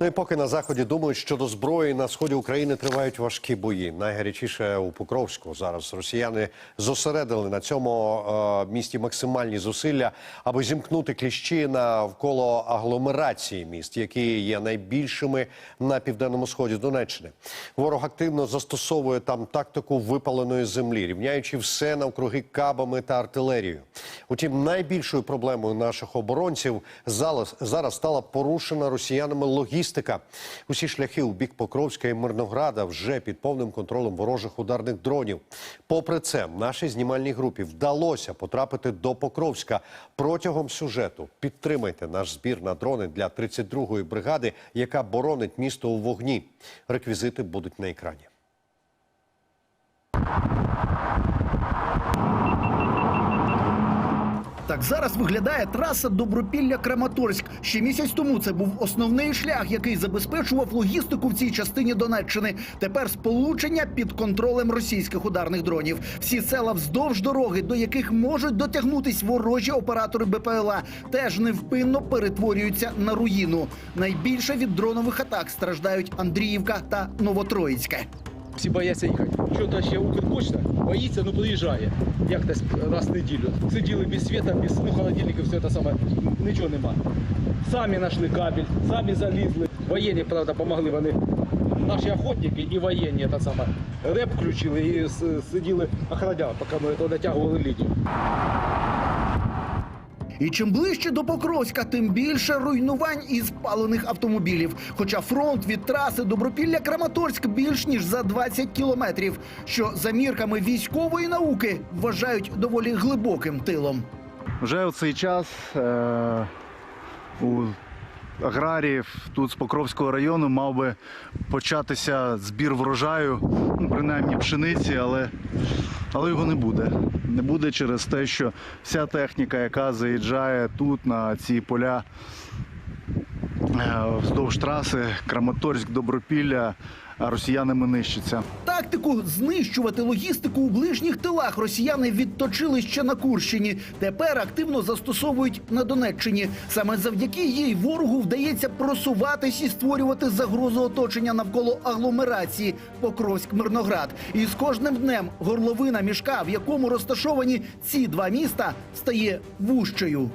Ну і поки на заході думають, що до зброї на сході України тривають важкі бої. Найгарячіше у Покровську зараз росіяни зосередили на цьому е, місті максимальні зусилля, аби зімкнути кліщі навколо агломерації міст, які є найбільшими на південному сході Донеччини. Ворог активно застосовує там тактику випаленої землі, рівняючи все навкруги кабами та артилерією. Утім, найбільшою проблемою наших оборонців зараз, зараз стала порушена росіянами логістика. Усі шляхи у бік Покровська і Мирнограда вже під повним контролем ворожих ударних дронів. Попри це, нашій знімальній групі вдалося потрапити до Покровська протягом сюжету. Підтримайте наш збір на дрони для 32-ї бригади, яка боронить місто у вогні. Реквізити будуть на екрані. Так зараз виглядає траса Добропілля-Краматорськ. Ще місяць тому це був основний шлях, який забезпечував логістику в цій частині Донеччини. Тепер сполучення під контролем російських ударних дронів. Всі села вздовж дороги, до яких можуть дотягнутись ворожі оператори БПЛА, теж невпинно перетворюються на руїну. Найбільше від дронових атак страждають Андріївка та Новотроїцьке. Всі бояться їхати. Що-то ще Укрпочта боїться, ну приїжджає. Як десь раз в неділю. Сиділи без світа, без ну, холодильника, все це саме, нічого нема. Самі знайшли кабель, самі залізли. Воєнні, правда, допомогли вони. Наші охотники і воєнні та саме. Реп включили і сиділи, охороняли, поки ми то дотягували лінію. І чим ближче до Покровська, тим більше руйнувань і спалених автомобілів. Хоча фронт від траси Добропілля-Краматорськ більш ніж за 20 кілометрів, що за мірками військової науки вважають доволі глибоким тилом. Вже у цей час е, у аграріїв тут з Покровського району мав би початися збір врожаю, ну, принаймні пшениці, але, але його не буде. Не буде через те, що вся техніка, яка заїжджає тут на ці поля е, вздовж траси Краматорськ, Добропілля, росіянами нищиться. Тактику знищувати логістику у ближніх тилах росіяни відточили ще на Курщині. Тепер активно застосовують на Донеччині. Саме завдяки їй ворогу вдається просуватись і створювати загрозу оточення навколо агломерації Покровськ-Мирноград. І з кожним днем горловина мішка, в якому розташовані ці два міста, стає вужчою.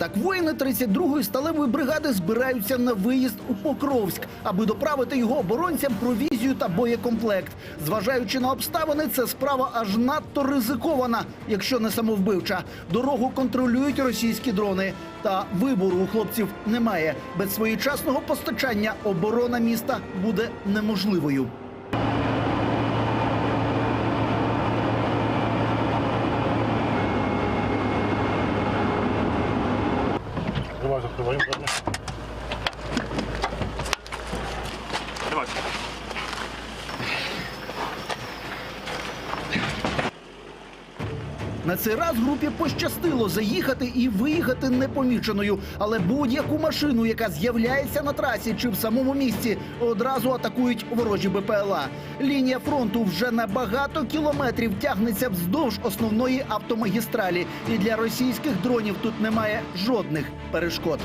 Так воїни 32-ї сталевої бригади збираються на виїзд у Покровськ, аби доправити його оборонцям провізію та боєкомплект. Зважаючи на обставини, це справа аж надто ризикована, якщо не самовбивча. Дорогу контролюють російські дрони. Та вибору у хлопців немає. Без своєчасного постачання оборона міста буде неможливою. На цей раз групі пощастило заїхати і виїхати непоміченою, але будь-яку машину, яка з'являється на трасі чи в самому місці, одразу атакують ворожі БПЛА. Лінія фронту вже на багато кілометрів тягнеться вздовж основної автомагістралі, і для російських дронів тут немає жодних перешкод.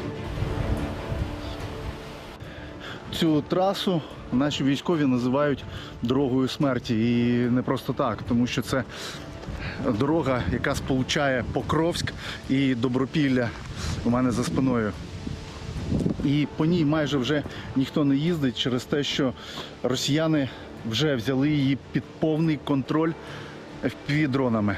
Цю трасу наші військові називають дорогою смерті. І не просто так, тому що це дорога, яка сполучає Покровськ і Добропілля у мене за спиною. І по ній майже вже ніхто не їздить через те, що росіяни вже взяли її під повний контроль FPV-дронами.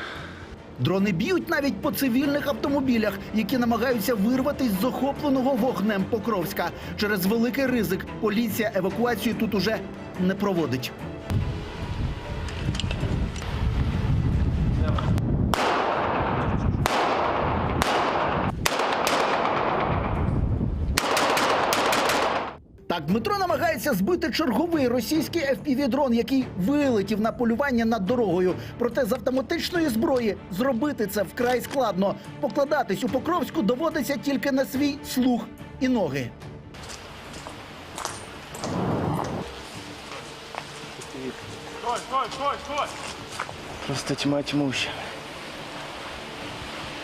Дрони б'ють навіть по цивільних автомобілях, які намагаються вирватись з охопленого вогнем Покровська. Через великий ризик поліція евакуацію тут уже не проводить. Так, Дмитро намагається збити черговий російський FPV-дрон, який вилетів на полювання над дорогою. Проте з автоматичної зброї зробити це вкрай складно. Покладатись у Покровську доводиться тільки на свій слух і ноги. Стой, стой, стой, стой! Просто тьма тьмуща.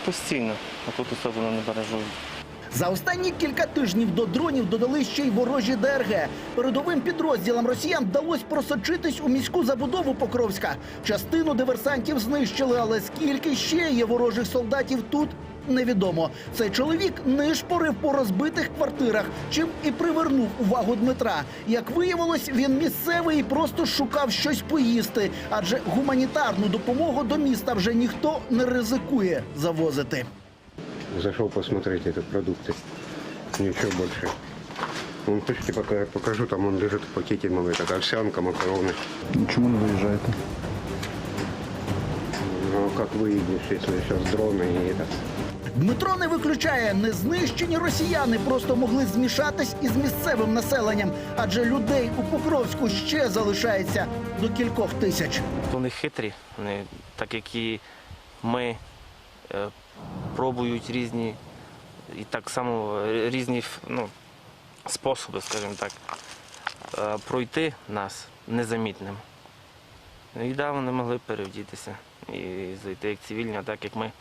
Постійно, а тут особливо не баражують. За останні кілька тижнів до дронів додали ще й ворожі ДРГ. Передовим підрозділам росіян вдалося просочитись у міську забудову Покровська. Частину диверсантів знищили, але скільки ще є ворожих солдатів тут? Невідомо. Цей чоловік нишпорив по розбитих квартирах, чим і привернув увагу Дмитра. Як виявилось, він місцевий і просто шукав щось поїсти, адже гуманітарну допомогу до міста вже ніхто не ризикує завозити Зашел посмотреть это продукты. Ничего больше. Вон, хочете, пока я покажу, там он лежит в пакете, ну, это овсянка, макароны. Чому не виїжджаєте? Ну, как выедешь, если сейчас дроны и это. Дмитро не виключає, незнищені росіяни просто могли змішатись із місцевим населенням, адже людей у Покровську ще залишається до кількох тисяч. Вони хитрі, вони, так як і ми, е, пробують різні і так само е, різні ну, способи, скажімо так, е, пройти нас незамітним. Ну, І да, вони могли перевдітися і зайти як цивільні, а так як ми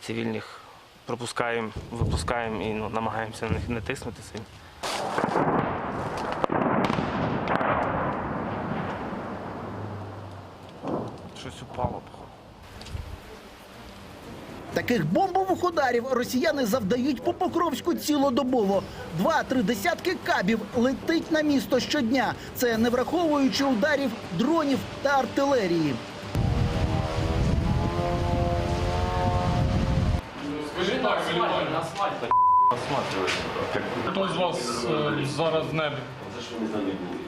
цивільних пропускаємо, випускаємо і ну, намагаємося на них не тиснути сильно. Щось упало. Таких бомбових ударів росіяни завдають по Покровську цілодобово. Два-три десятки кабів летить на місто щодня. Це не враховуючи ударів дронів та артилерії. Скажи так, Хто з вас е, зараз в небі?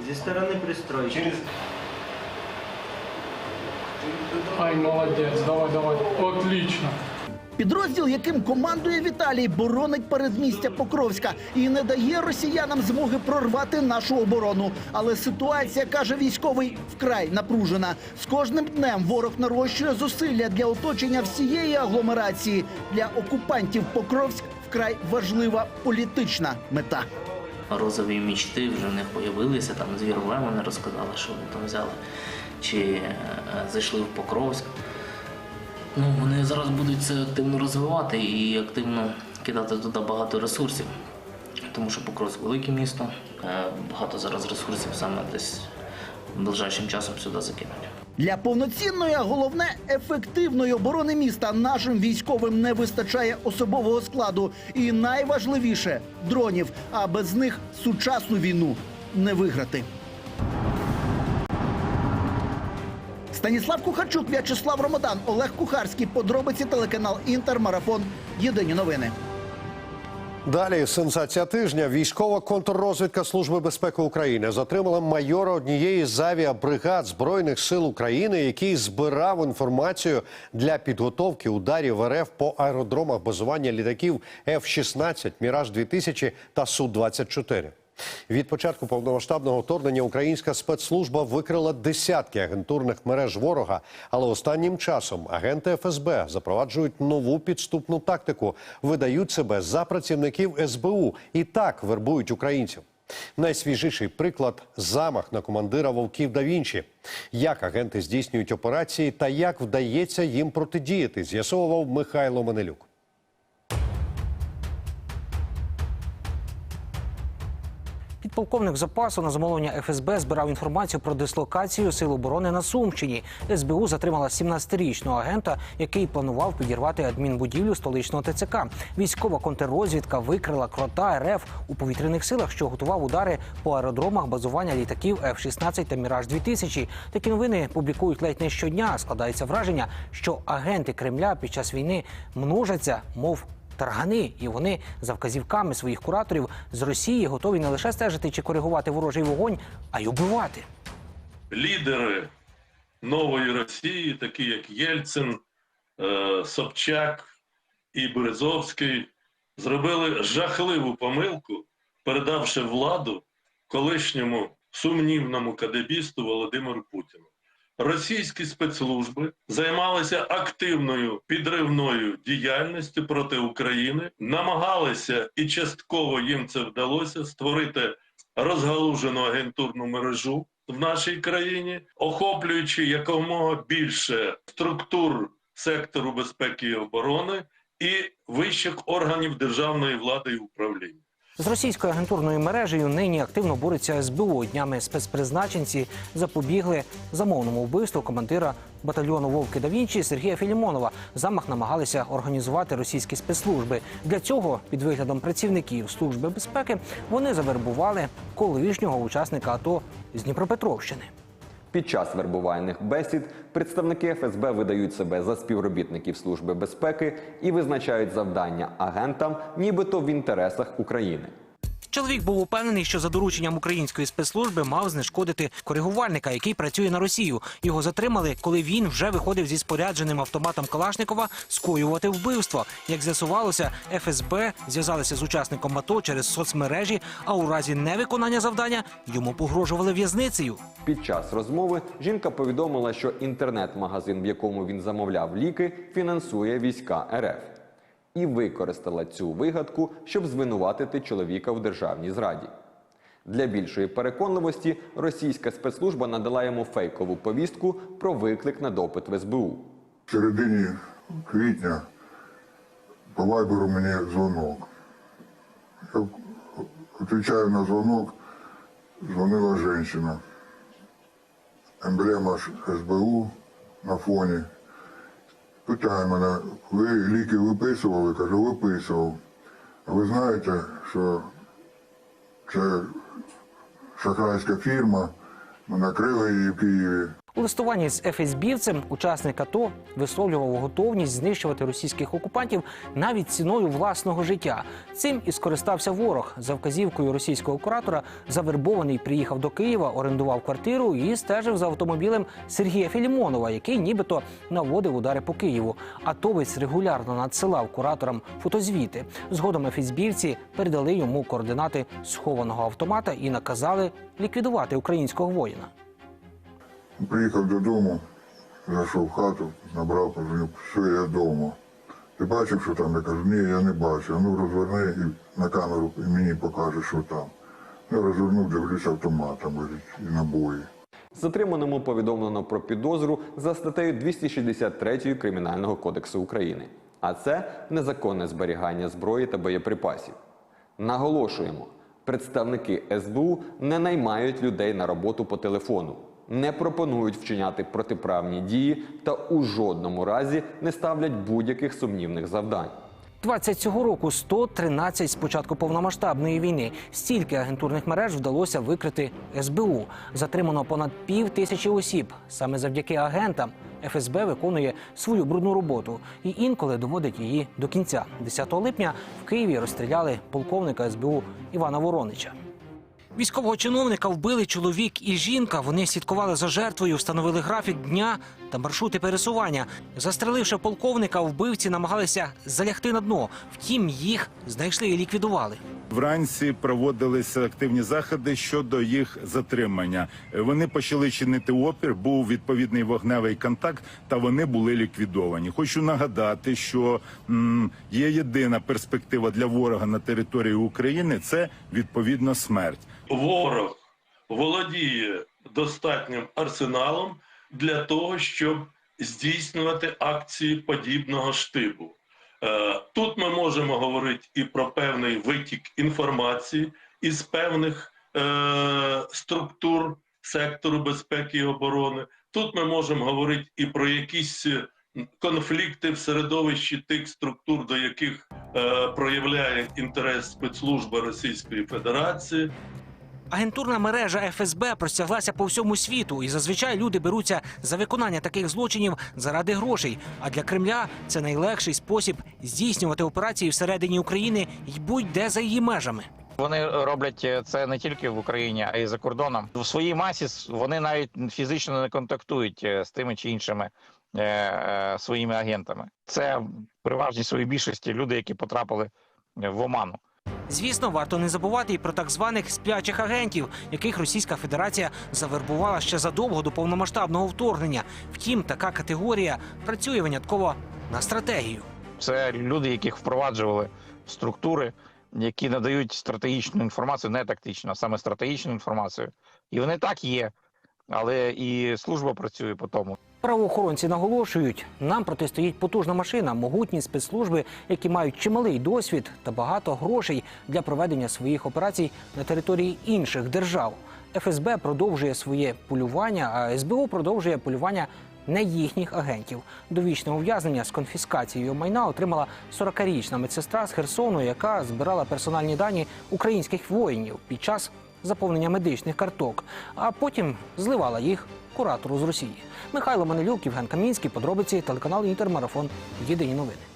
Зі сторони пристройки. Ай, молодець, давай, давай. Отлично. Підрозділ, яким командує Віталій, боронить передмістя Покровська і не дає росіянам змоги прорвати нашу оборону. Але ситуація, каже військовий, вкрай напружена. З кожним днем ворог нарощує зусилля для оточення всієї агломерації. Для окупантів Покровськ вкрай важлива політична мета. Розові мічти вже них появилися, там з Вірове вони розказали, що вони там взяли, чи е, зайшли в Покровськ. Ну, вони зараз будуть це активно розвивати і активно кидати туди багато ресурсів. Тому що Покровськ велике місто, е, багато зараз ресурсів саме десь ближайшим часом сюди закинуть. Для повноцінної, а головне ефективної оборони міста нашим військовим не вистачає особового складу. І найважливіше дронів. А без них сучасну війну не виграти. Станіслав Кухарчук, В'ячеслав Ромодан, Олег Кухарський. Подробиці телеканал Інтер. Марафон. Єдині новини. Далі сенсація тижня. Військова контррозвідка Служби безпеки України затримала майора однієї з авіабригад збройних сил України, який збирав інформацію для підготовки ударів РФ по аеродромах базування літаків F-16, Міраж 2000 та Су 24 від початку повномасштабного вторгнення українська спецслужба викрила десятки агентурних мереж ворога, але останнім часом агенти ФСБ запроваджують нову підступну тактику, видають себе за працівників СБУ і так вербують українців. Найсвіжіший приклад замах на командира вовків да Вінчі. Як агенти здійснюють операції та як вдається їм протидіяти, з'ясовував Михайло Манелюк. Підполковник запасу на замовлення ФСБ збирав інформацію про дислокацію сил оборони на Сумщині. СБУ затримала 17-річного агента, який планував підірвати адмінбудівлю столичного ТЦК. Військова контррозвідка викрила крота РФ у повітряних силах, що готував удари по аеродромах базування літаків F-16 та Міраж 2000 Такі новини публікують ледь не щодня. Складається враження, що агенти Кремля під час війни множаться, мов таргани, і вони за вказівками своїх кураторів з Росії готові не лише стежити чи коригувати ворожий вогонь, а й убивати. лідери нової Росії, такі як Єльцин, е, Собчак і Березовський, зробили жахливу помилку, передавши владу колишньому сумнівному кадебісту Володимиру Путіну. Російські спецслужби займалися активною підривною діяльністю проти України, намагалися і частково їм це вдалося створити розгалужену агентурну мережу в нашій країні, охоплюючи якомога більше структур сектору безпеки і оборони і вищих органів державної влади і управління. З російською агентурною мережею нині активно бореться СБУ. Днями спецпризначенці запобігли замовному вбивству командира батальйону Вовки да Вінчі Сергія Філімонова. Замах намагалися організувати російські спецслужби. Для цього, під виглядом працівників служби безпеки, вони завербували колишнього учасника АТО з Дніпропетровщини. Під час вербувальних бесід представники ФСБ видають себе за співробітників Служби безпеки і визначають завдання агентам, нібито в інтересах України. Чоловік був упевнений, що за дорученням української спецслужби мав знешкодити коригувальника, який працює на Росію. Його затримали, коли він вже виходив зі спорядженим автоматом Калашникова скоювати вбивство. Як з'ясувалося, ФСБ зв'язалися з учасником АТО через соцмережі, а у разі невиконання завдання йому погрожували в'язницею. Під час розмови жінка повідомила, що інтернет-магазин, в якому він замовляв ліки, фінансує війська РФ. І використала цю вигадку, щоб звинуватити чоловіка в державній зраді. Для більшої переконливості російська спецслужба надала йому фейкову повістку про виклик на допит в СБУ. В середині квітня по вайберу мені дзвонок. Я відповідаю на дзвонок, дзвонила жінка. Емблема СБУ на фоні. Питає мене, ви ліки виписували? Кажу, виписував. А ви знаєте, що це шахрайська фірма, ми накрили її в Києві. У листуванні з ФСБівцем учасник АТО висловлював готовність знищувати російських окупантів навіть ціною власного життя. Цим і скористався ворог. За вказівкою російського куратора завербований приїхав до Києва, орендував квартиру і стежив за автомобілем Сергія Філімонова, який нібито наводив удари по Києву. Атовець регулярно надсилав кураторам фотозвіти. Згодом ФСБівці передали йому координати схованого автомата і наказали ліквідувати українського воїна. Приїхав додому, зайшов в хату, набрав, позвонив, все, я вдома. Ти бачив, що там? Я кажу, ні, я не бачу. Ну розверни і на камеру і мені покаже, що там. Я розвернув, дивлюся автомат, там лежить і набої. Затриманому повідомлено про підозру за статтею 263 Кримінального кодексу України. А це незаконне зберігання зброї та боєприпасів. Наголошуємо, представники СБУ не наймають людей на роботу по телефону, не пропонують вчиняти протиправні дії та у жодному разі не ставлять будь-яких сумнівних завдань. 20 цього року 113 з початку повномасштабної війни. Стільки агентурних мереж вдалося викрити СБУ. Затримано понад пів тисячі осіб. Саме завдяки агентам ФСБ виконує свою брудну роботу і інколи доводить її до кінця. 10 липня в Києві розстріляли полковника СБУ Івана Воронича. Військового чиновника вбили чоловік і жінка. Вони слідкували за жертвою, встановили графік дня та маршрути пересування. Застреливши полковника, вбивці намагалися залягти на дно. Втім, їх знайшли і ліквідували. Вранці проводилися активні заходи щодо їх затримання. Вони почали чинити опір, був відповідний вогневий контакт, та вони були ліквідовані. Хочу нагадати, що м, є єдина перспектива для ворога на території України це відповідно смерть. Ворог володіє достатнім арсеналом для того, щоб здійснювати акції подібного штибу. Е, Тут ми можемо говорити і про певний витік інформації із певних е, структур сектору безпеки і оборони. Тут ми можемо говорити і про якісь е, конфлікти в середовищі тих структур, до яких проявляє інтерес спецслужба Російської Федерації. Агентурна мережа ФСБ простяглася по всьому світу, і зазвичай люди беруться за виконання таких злочинів заради грошей. А для Кремля це найлегший спосіб здійснювати операції всередині України й будь-де за її межами. Вони роблять це не тільки в Україні, а й за кордоном. В своїй масі вони навіть фізично не контактують е, з тими чи іншими е, е, своїми агентами. Це переважній своїй більшості люди, які потрапили в оману. Звісно, варто не забувати і про так званих сплячих агентів, яких Російська Федерація завербувала ще задовго до повномасштабного вторгнення. Втім, така категорія працює винятково на стратегію. Це люди, яких впроваджували в структури, які надають стратегічну інформацію, не тактичну, а саме стратегічну інформацію. І вони так є, але і служба працює по тому. Правоохоронці наголошують, нам протистоїть потужна машина, могутні спецслужби, які мають чималий досвід та багато грошей для проведення своїх операцій на території інших держав. ФСБ продовжує своє полювання, а СБУ продовжує полювання не їхніх агентів. Довічне ув'язнення з конфіскацією майна отримала 40-річна медсестра з Херсону, яка збирала персональні дані українських воїнів під час заповнення медичних карток, а потім зливала їх куратору з Росії. Михайло Манелюк, Євген Камінський, подробиці телеканал Інтермарафон. Єдині новини.